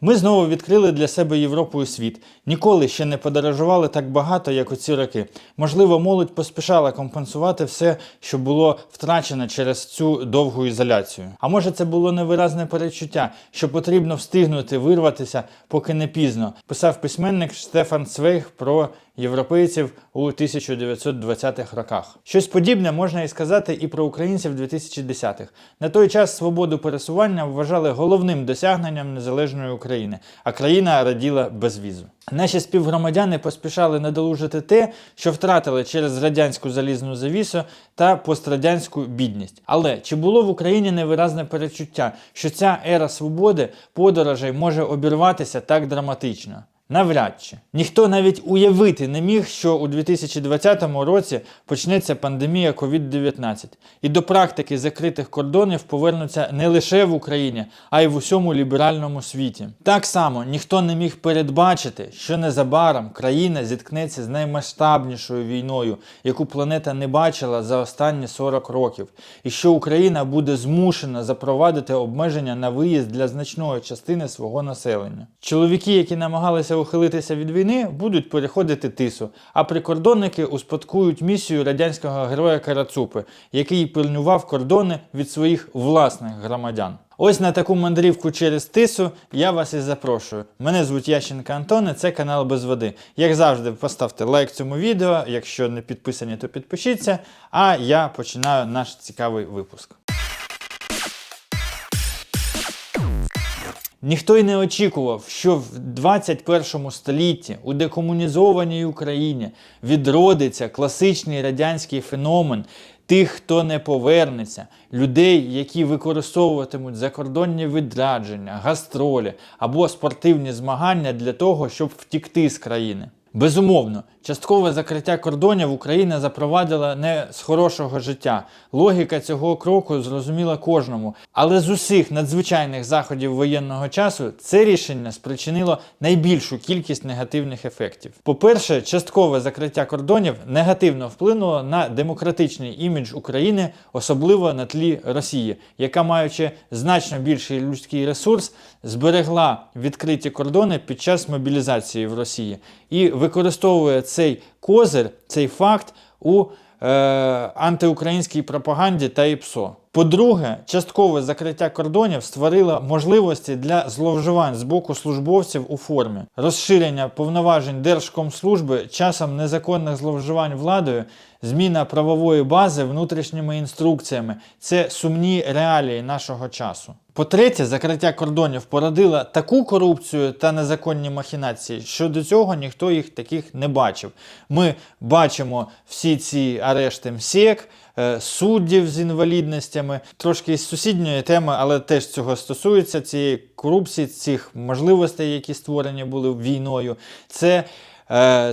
Ми знову відкрили для себе Європу і світ. Ніколи ще не подорожували так багато, як у ці роки. Можливо, молодь поспішала компенсувати все, що було втрачено через цю довгу ізоляцію. А може, це було невиразне перечуття, що потрібно встигнути вирватися, поки не пізно. Писав письменник Штефан Цвейг про європейців у 1920-х роках. Щось подібне можна і сказати і про українців 2010-х. На той час свободу пересування вважали головним досягненням незалежної України, а країна раділа безвізу. Наші співгромадяни поспішали надолужити те, що втратили через радянську залізну завісу та пострадянську бідність. Але чи було в Україні невиразне перечуття, що ця ера свободи подорожей може обірватися так драматично? Навряд чи ніхто навіть уявити не міг, що у 2020 році почнеться пандемія COVID-19, і до практики закритих кордонів повернуться не лише в Україні, а й в усьому ліберальному світі. Так само ніхто не міг передбачити, що незабаром країна зіткнеться з наймасштабнішою війною, яку планета не бачила за останні 40 років, і що Україна буде змушена запровадити обмеження на виїзд для значної частини свого населення. Чоловіки, які намагалися ухилитися від війни, будуть переходити тису, а прикордонники успадкують місію радянського героя Карацупи, який пильнував кордони від своїх власних громадян. Ось на таку мандрівку через тису я вас і запрошую. Мене звуть Ященко Антон, і це канал без води. Як завжди, поставте лайк цьому відео. Якщо не підписані, то підпишіться. А я починаю наш цікавий випуск. Ніхто й не очікував, що в 21 столітті у декомунізованій Україні відродиться класичний радянський феномен тих, хто не повернеться, людей, які використовуватимуть закордонні відрядження, гастролі або спортивні змагання для того, щоб втікти з країни. Безумовно, часткове закриття кордонів Україна запровадила не з хорошого життя. Логіка цього кроку зрозуміла кожному. Але з усіх надзвичайних заходів воєнного часу це рішення спричинило найбільшу кількість негативних ефектів. По-перше, часткове закриття кордонів негативно вплинуло на демократичний імідж України, особливо на тлі Росії, яка, маючи значно більший людський ресурс, зберегла відкриті кордони під час мобілізації в Росії і використовує цей козир, цей факт у е, антиукраїнській пропаганді та ІПСО. По-друге, часткове закриття кордонів створило можливості для зловживань з боку службовців у формі, розширення повноважень Держкомслужби часом незаконних зловживань владою, зміна правової бази внутрішніми інструкціями це сумні реалії нашого часу. По-третє, закриття кордонів породило таку корупцію та незаконні махінації, що до цього ніхто їх таких не бачив. Ми бачимо всі ці арешти МСЕК, е, суддів з інвалідностями, трошки із сусідньої теми, але теж цього стосується цієї корупції, цих можливостей, які створені були війною. Це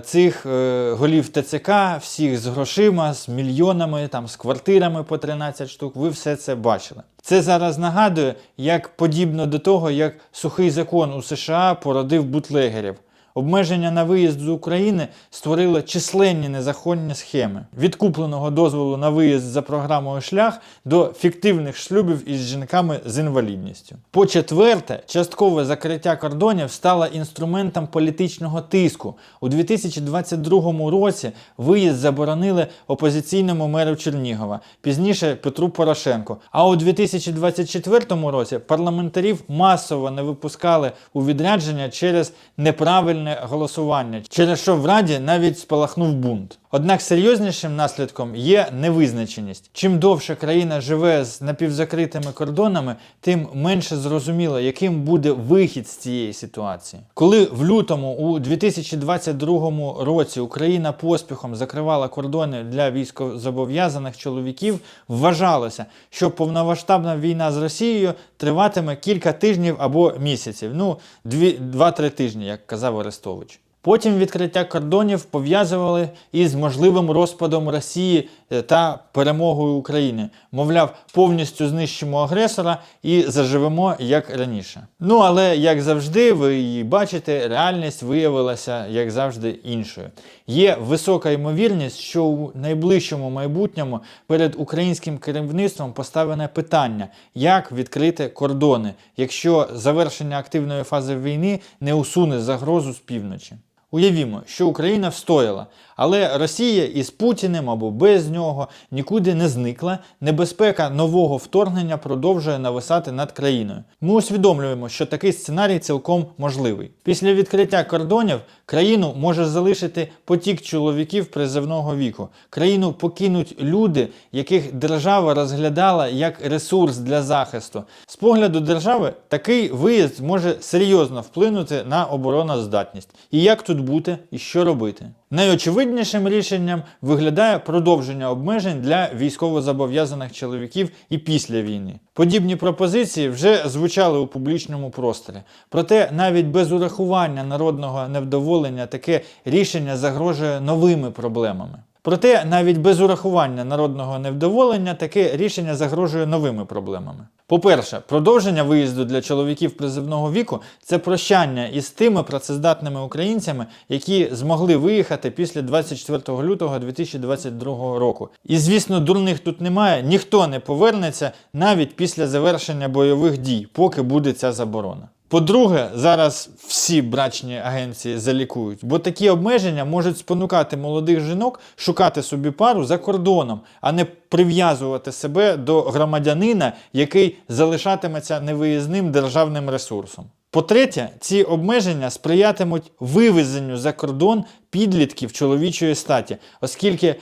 цих е, голів ТЦК, всіх з грошима, з мільйонами, там, з квартирами по 13 штук. Ви все це бачили. Це зараз нагадує, як подібно до того, як сухий закон у США породив бутлегерів. Обмеження на виїзд з України створило численні незаконні схеми від купленого дозволу на виїзд за програмою шлях до фіктивних шлюбів із жінками з інвалідністю. По-четверте, часткове закриття кордонів стало інструментом політичного тиску. У 2022 році виїзд заборонили опозиційному меру Чернігова, пізніше Петру Порошенку. А у 2024 році парламентарів масово не випускали у відрядження через неправильне голосування, через що в Раді навіть спалахнув бунт. Однак серйознішим наслідком є невизначеність. Чим довше країна живе з напівзакритими кордонами, тим менше зрозуміло, яким буде вихід з цієї ситуації. Коли в лютому у 2022 році Україна поспіхом закривала кордони для військовозобов'язаних чоловіків, вважалося, що повномасштабна війна з Росією триватиме кілька тижнів або місяців. Ну, 2-3 тижні, як казав Арестович. Потім відкриття кордонів пов'язували із можливим розпадом Росії е, та перемогою України. Мовляв, повністю знищимо агресора і заживемо як раніше. Ну але як завжди, ви її бачите, реальність виявилася як завжди іншою. Є висока ймовірність, що у найближчому майбутньому перед українським керівництвом поставлене питання, як відкрити кордони, якщо завершення активної фази війни не усуне загрозу з півночі. Уявімо, що Україна встояла, але Росія із Путіним або без нього нікуди не зникла. Небезпека нового вторгнення продовжує нависати над країною. Ми усвідомлюємо, що такий сценарій цілком можливий. Після відкриття кордонів країну може залишити потік чоловіків призивного віку. Країну покинуть люди, яких держава розглядала як ресурс для захисту. З погляду держави такий виїзд може серйозно вплинути на обороноздатність. І як тут бути, і що робити? Найочевиднішим рішенням виглядає продовження обмежень для військовозобов'язаних чоловіків і після війни. Подібні пропозиції вже звучали у публічному просторі. Проте навіть без урахування народного невдоволення таке рішення загрожує новими проблемами. Проте навіть без урахування народного невдоволення таке рішення загрожує новими проблемами. По-перше, продовження виїзду для чоловіків призивного віку це прощання із тими працездатними українцями, які змогли виїхати після 24 лютого 2022 року. І звісно, дурних тут немає, ніхто не повернеться навіть після завершення бойових дій, поки буде ця заборона. По-друге, зараз всі брачні агенції залікують, бо такі обмеження можуть спонукати молодих жінок шукати собі пару за кордоном, а не прив'язувати себе до громадянина, який залишатиметься невиїзним державним ресурсом. По-третє, ці обмеження сприятимуть вивезенню за кордон підлітків чоловічої статі, оскільки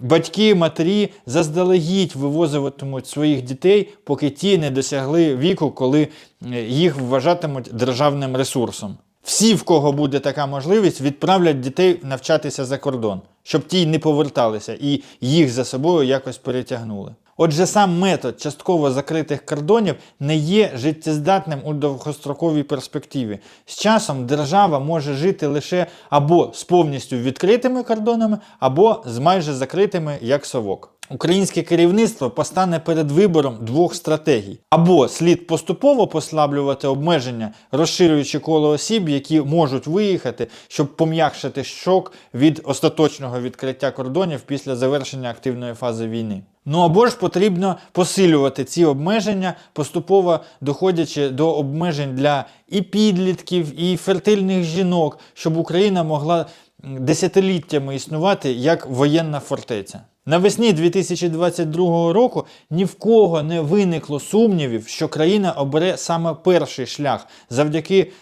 Батьки, матері заздалегідь вивозитимуть своїх дітей, поки ті не досягли віку, коли е, їх вважатимуть державним ресурсом. Всі, в кого буде така можливість, відправлять дітей навчатися за кордон, щоб ті не поверталися і їх за собою якось перетягнули. Отже, сам метод частково закритих кордонів не є життєздатним у довгостроковій перспективі. З часом держава може жити лише або з повністю відкритими кордонами, або з майже закритими як совок. Українське керівництво постане перед вибором двох стратегій: або слід поступово послаблювати обмеження, розширюючи коло осіб, які можуть виїхати, щоб пом'якшити шок від остаточного відкриття кордонів після завершення активної фази війни. Ну або ж потрібно посилювати ці обмеження, поступово доходячи до обмежень для і підлітків, і фертильних жінок, щоб Україна могла десятиліттями існувати як воєнна фортеця. Навесні 2022 року ні в кого не виникло сумнівів, що країна обере саме перший шлях завдяки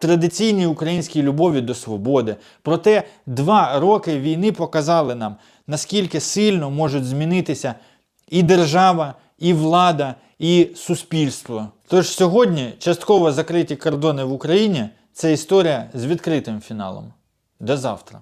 традиційній українській любові до свободи. Проте два роки війни показали нам, наскільки сильно можуть змінитися і держава, і влада, і суспільство. Тож сьогодні частково закриті кордони в Україні це історія з відкритим фіналом. До завтра.